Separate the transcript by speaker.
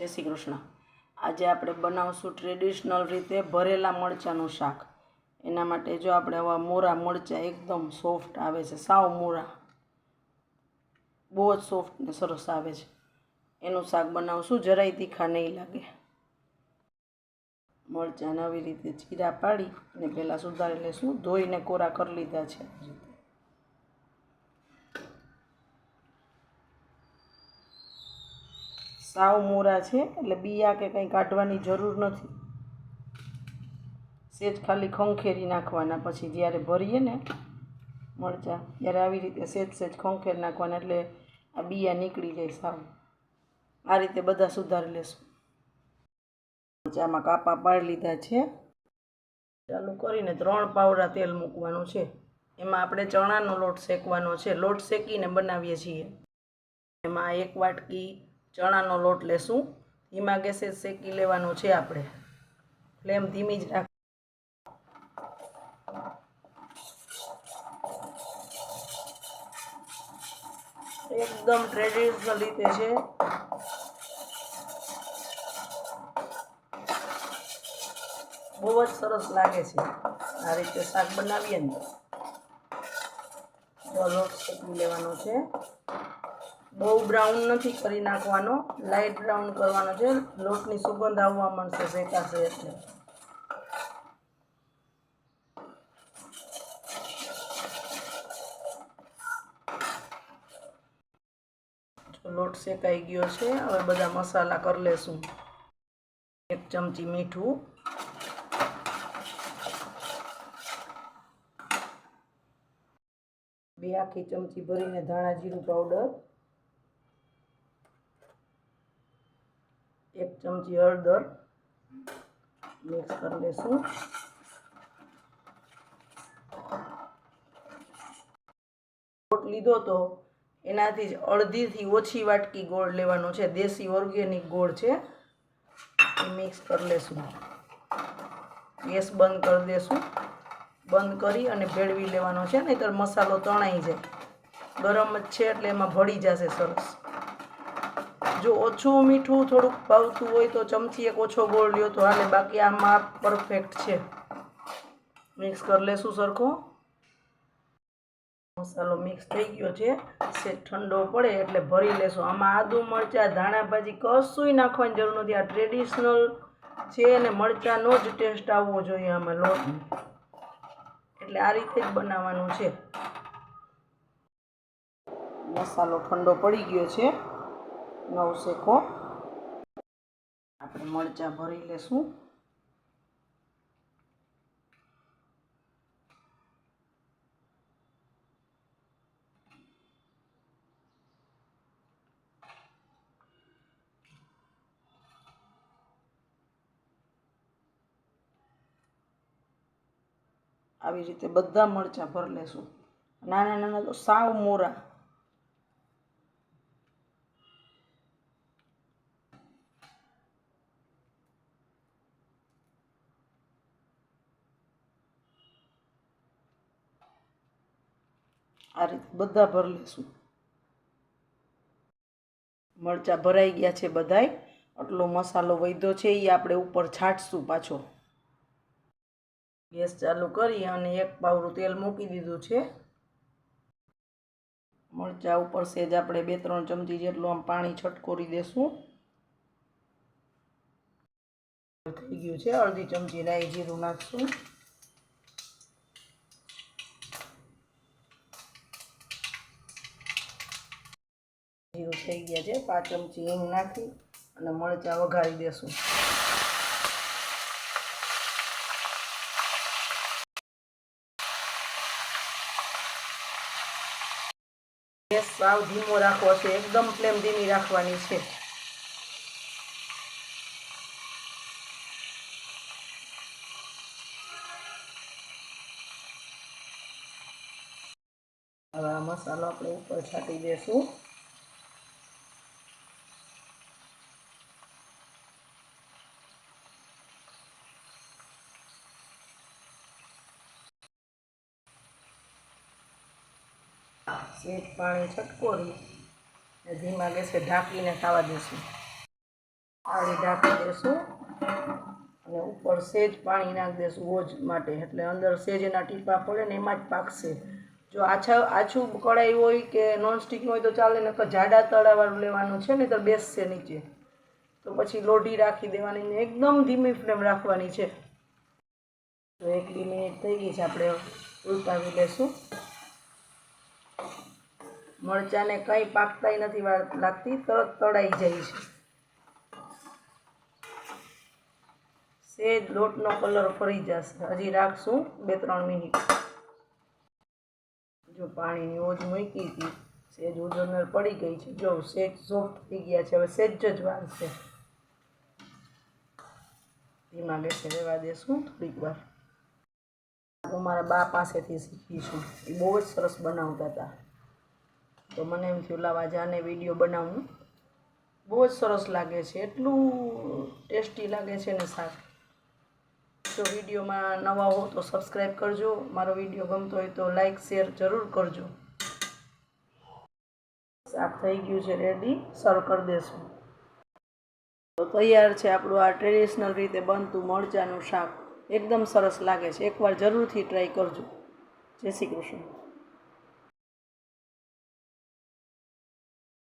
Speaker 1: જય શ્રી કૃષ્ણ. આજે આપણે બનાવશું ટ્રેડિશનલ રીતે ભરેલા મરચાંનું શાક. એના માટે જો આપણે આવા મોરા મરચાં એકદમ સોફ્ટ આવે છે, સાવ મોરા. બહુ જ સોફ્ટ ને સરસ આવે છે. એનું શાક બનાવશું, જરાય તીખા નહીં લાગે. મરચાંને આવી રીતે ચીરા પાડી અને પહેલાં સુધારી લઈશું ધોઈને કોરા કરી લીધા છે આવી રીતે સાવ મોરા છે, એટલે બિયા કે કંઈ કાઢવાની જરૂર નથી. સેજ ખાલી ખંખેરી નાખવાના, પછી જ્યારે ભરીએ ને મરચાં, ત્યારે આવી રીતે સેજ સેજ ખંખેર નાખવાના, એટલે આ બિયા નીકળી જાય સાવ. આ રીતે બધા સુધારી લેશું. મરચાંમાં કાપા પાડી લીધા છે. ચાલુ કરીને ત્રણ પાવડા તેલ મૂકવાનું છે. એમાં આપણે ચણાનો લોટ શેકવાનો છે. લોટ શેકીને બનાવીએ છીએ. એમાં એક વાટકી ચણાનો લોટ લેશું. ધીમા ગેસે શેકી લેવાનો છે આપણે. ફ્લેમ ધીમી જ રાખ એકદમ ટ્રેડિશનલ રીતે છે. બહુ જ સરસ લાગે છે. આ રીતે શાક બનાવીએ ને લોટ શેકી લેવાનો છે. બહુ બ્રાઉન નથી કરી નાખવાનો લાઇટ બ્રાઉન કરવાનો છે. લોટની સુગંધ આવવા મળશે શેકાશે એટલે. લોટ શેકાઈ ગયો છે. હવે બધા મસાલા કરી લેશું. એક ચમચી મીઠું. બે આખી ચમચી ભરીને ધાણા જીરું પાવડર એક ચમચી હળદર મિક્સ કરી લેશું. લોટ લીધો તો એનાથી જ અડધીથી ઓછી વાટકી ગોળ લેવાનો છે. દેશી ઓર્ગેનિક ગોળ છે. એ મિક્સ કરી લેશું. ગેસ બંધ કરી દેશું. બંધ કરી અને ભેળવી લેવાનો છે. નહીતર મસાલો તણાઈ જાય. ગરમ જ છે એટલે એમાં ભળી જશે સરસ. જો ઓછું મીઠું થોડુંક ભાવતું હોય તો ચમચી એક ઓછો ગોળ લ્યો તો હાલે બાકી આ માપ પરફેક્ટ છે. મિક્સ કરી લેશું સરખો. મસાલો મિક્સ થઈ ગયો છે. સે ઠંડો પડે એટલે ભરી લેશું. આમાં આદુ, મરચાં, ધાણા ભાજી કશુંય નાખવાની જરૂર નથી. આ ટ્રેડિશનલ છે અને મરચાંનો જ ટેસ્ટ આવવો જોઈએ આમાં લોટ એટલે આ રીતે જ બનાવવાનું છે. મસાલો ઠંડો પડી ગયો છે. નવ શેકો આપણે મરચાં ભરી લેશું. આવી રીતે બધા મરચાં ભરી લેશું. નાના નાના તો સાવ મોરા. આ રીતે બધા ભરી લેશું મરચાં ભરાઈ ગયા છે બધાય. આટલો મસાલો વધ્યો છે એ આપણે ઉપર છાંટશું પાછો. ગેસ ચાલુ કરી અને એક પાવરું તેલ મૂકી દીધું છે. મરચાં ઉપર સેજ આપણે બે ત્રણ ચમચી જેટલું આમ પાણી છટકોરી દેશું. થઈ ગયું છે, અડધી ચમચી રાઈ જીરું નાખશું જીરું થઈ ગયા છે. પાંચ ચમચી હિંગ નાખી અને મરચાં વઘારી દેશું. ગેસ સાવ ધીમો રાખવો છે. એકદમ ફ્લેમ ધીમી રાખવાની છે. હવે આ મસાલો આપણે ઉપર છાંટી દેશું. સેજ પાણી છટકોરી ને ધીમા ગેસે ઢાંકીને ખાવા દઈશું આળી ઢાંકી દેશું અને ઉપર સેજ પાણી નાખી દેશું ઓજ માટે. એટલે અંદર સેજ એના ટીપા પડે ને એમાં જ પાકશે. જો આછા, આછું કળાઈ હોય કે નોનસ્ટિક હોય તો ચાલે, નકર જાડા તળાવાળું લેવાનું છે ને તો બેસશે નીચે. તો પછી લોઢી રાખી દેવાની ને એકદમ ધીમી ફ્લેમ રાખવાની છે. તો બે મિનિટ થઈ ગઈ છે, આપણે ઉલટાવી લેશું. મરચાંને કંઈ પાકતાય નથી લાગતી, તરત તળાઈ જાય છે. સેજ લોટનો કલર ફરી જશે. હજી રાખશું બે ત્રણ મિનિટ. જો પાણીની ઓજ મૂકી હતી, સેજ ઉજવનાર પડી ગઈ છે. જો સેજ સોફ્ટ થઈ ગયા છે, હવે સેજ જ છે ધીમા ગેસે રહેવા દેશું થોડીક વાર. હું મારા બા પાસેથી શીખીશું. એ બહુ જ સરસ બનાવતા હતા. તો મને એમ થયું, લાવા જાને વીડિયો બનાવું. બહુ જ સરસ લાગે છે, એટલું ટેસ્ટી લાગે છે ને શાક. જો વિડીયોમાં નવા હો તો સબસ્ક્રાઈબ કરજો, મારો વીડિયો ગમતો હોય તો લાઈક શેર જરૂર કરજો. શાક થઈ ગયું છે રેડી સર્વ કરી દેશું. તો તૈયાર છે આપણું આ ટ્રેડિશનલ રીતે બનતું મરચાંનું શાક. એકદમ સરસ લાગે છે, એકવાર જરૂરથી ટ્રાય કરજો. જય શ્રી કૃષ્ણ.